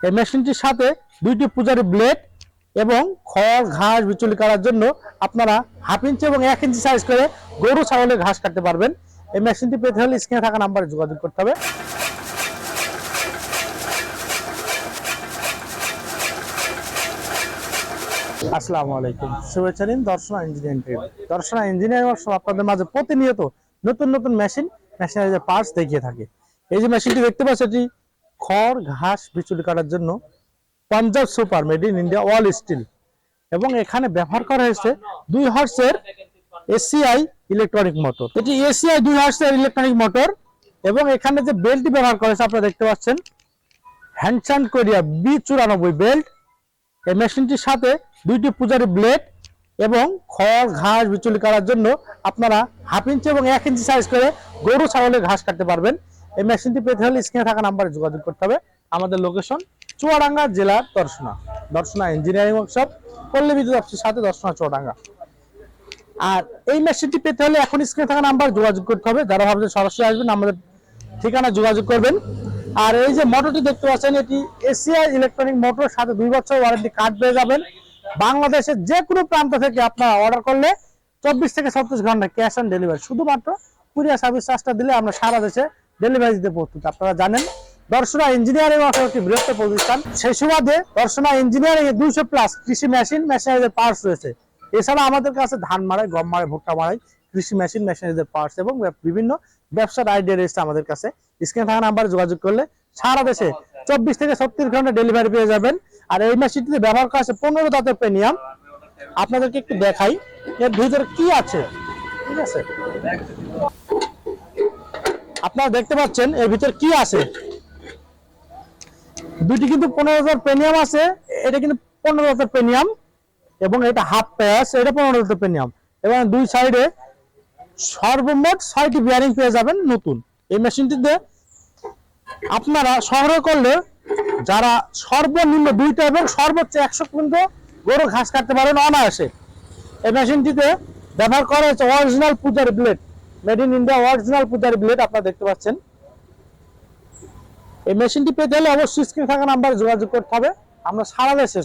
এই মেশিনটির সাথে দুইটি পূজারি ব্লেড এবং খড়, ঘাস বিচুলি কাটার জন্য আপনারা হাফ ইঞ্চি এবং এক ইঞ্চি সাইজ করে গরু, ছাগলের ঘাস কাটতে পারবেন। এই মেশিনটি পেতে হলে স্ক্রিনে থাকা নাম্বারে যোগাযোগ করতে হবে। আসসালামু আলাইকুম। শুভেচ্ছা নিন Darshana engineering trade Darshana engineering workshop আপনাদের মাঝে প্রতিনিয়ত নতুন নতুন মেশিন মেশিনের পার্টস দেখিয়ে থাকে। এই যে মেশিনটি দেখতে পাচ্ছেন এটি খড়, ঘাস, বিচুলি কাটার জন্য Punjab super, made in India, all steel. এবং এখানে ব্যবহার করা হয়েছে দুই হর্সের এসিআই ইলেকট্রনিক মোটর। এটি এসিআই দুই হর্সের ইলেকট্রনিক মোটর এবং এখানে যে বেল্টটি ব্যবহার করেছে আপনারা দেখতে পাচ্ছেন, হ্যান্ডসান কোরিয়া বি চুরানব্বই বেল্ট। এই মেশিনটির সাথে দুইটি পূজারি ব্লেড এবং খড়, ঘাস, বিচুলি কাটার জন্য আপনারা হাফ ইঞ্চি এবং এক ইঞ্চি সাইজ করে গরু, ছাগলের ঘাস কাটতে পারবেন। এই মেশিনটি পেতে হলে স্ক্রিনে থাকা নাম্বারে যোগাযোগ করতে হবে। আমাদের লোকেশন চুয়াডাঙ্গা জেলার দর্শনা। দর্শনা ইঞ্জিনিয়ারিং ওয়ার্কশপ পল্লী বিদ্যুৎ অফিসের সাথে দর্শনা চুয়াডাঙ্গা। আর এই মেশিনটি পেতে হলে এখন স্ক্রিনে থাকা নাম্বার যোগাযোগ করতে হবে। যারা ভাবছেন সরাসরি আসবেন, আমাদের ঠিকানা যোগাযোগ করবেন। আর এই যে মোটরটি দেখতে পাচ্ছেন, এটি এশিয়া ইলেকট্রনিক মোটর সাথে দুই বছর ওয়ারেন্টি কার্ড পেয়ে যাবেন। বাংলাদেশের যে কোনো প্রান্ত থেকে আপনারা অর্ডার করলে চব্বিশ থেকে ছত্রিশ ঘণ্টা ক্যাশ অন ডেলিভারি শুধুমাত্র কুরিয়ার সার্ভিস চার্জটা দিলে আমরা সারা দেশে ডেলিভারি প্রস্তুত। আপনারা জানেন, দর্শনা ইঞ্জিনিয়ারিং একটি বৃহত্তর প্রতিষ্ঠান। সেই সুবাদে দর্শনা ইঞ্জিনিয়ারিং এ দুইশো প্লাস কৃষি মেশিন মেশিনারিজের পার্টস রয়েছে। এছাড়া আমাদের কাছে ধান মারাই গম মারাই ভুট্টা মারাই কৃষি মেশিন মেশিনারিজের পার্টস এবং বিভিন্ন ব্যবসার আইডিয়া রয়েছে আমাদের কাছে। স্ক্রিনে থাকা নাম্বারে যোগাযোগ করলে সারা দেশে চব্বিশ থেকে ছত্রিশ ঘণ্টা ডেলিভারি পেয়ে যাবেন। আর এই মেশিনটিতে ব্যবহার করা আছে পনেরো দাঁতের পেনিয়াম আপনাদেরকে একটু দেখাই, এর ভিতরে কি আছে? ঠিক আছে? আপনারা দেখতে পাচ্ছেন, এর ভিতর কি আছে? দুটি কিন্তু পনেরো হাজার প্রিমিয়াম আছে, এটা কিন্তু পনেরো হাজার প্রিমিয়াম, এবং এটা হাফ প্যাস এটা পনেরো হাজার পেনিয়াম এবং দুই সাইডে সর্বমোট ছয়টি বিয়ারিং পেয়ে যাবেন নতুন। এই মেশিনটিতে আপনারা সংগ্রহ করলে যারা সর্বনিম্ন দুইটা এবং সর্বোচ্চ একশো পর্যন্ত গরু ঘাস কাটতে পারেন অনায়াসে। এই মেশিনটিতে ব্যবহার করা হয়েছে অরিজিনাল পূজার blade made in India original পূজার ব্লেড আপনারা দেখতে পাচ্ছেন। এই মেশিনটি পেতে হলে অবশ্যই স্ক্রিনে থাকা নাম্বারে যোগাযোগ করতে হবে। আমরা সারা দেশে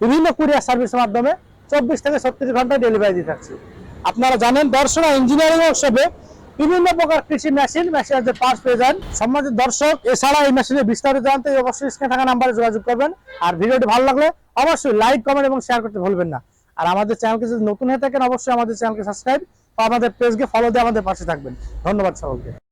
বিভিন্ন কুরিয়ার সার্ভিসের মাধ্যমে চব্বিশ থেকে ছত্রিশ ঘন্টায় ডেলিভারি দিয়ে থাকছি। আপনারা জানেন, দর্শনা ইঞ্জিনিয়ারিং ওয়ার্কশপে বিভিন্ন প্রকার কৃষি মেশিন মেশিনের পার্টস পেয়ে যান। সম্মানিত দর্শক এছাড়া এই মেশিনের বিস্তারিত জানতে অবশ্যই স্ক্রিনে থাকা নাম্বারে যোগাযোগ করবেন। আর ভিডিওটি ভালো লাগলে অবশ্যই লাইক কমেন্ট এবং শেয়ার করতে ভুলবেন না। আর আমাদের চ্যানেলকে যদি নতুন হয়ে থাকেন, অবশ্যই আমাদের চ্যানেলকে সাবস্ক্রাইব আমাদের পেজকে ফলো দিয়ে আমাদের পাশে থাকবেন। ধন্যবাদ সকলকে।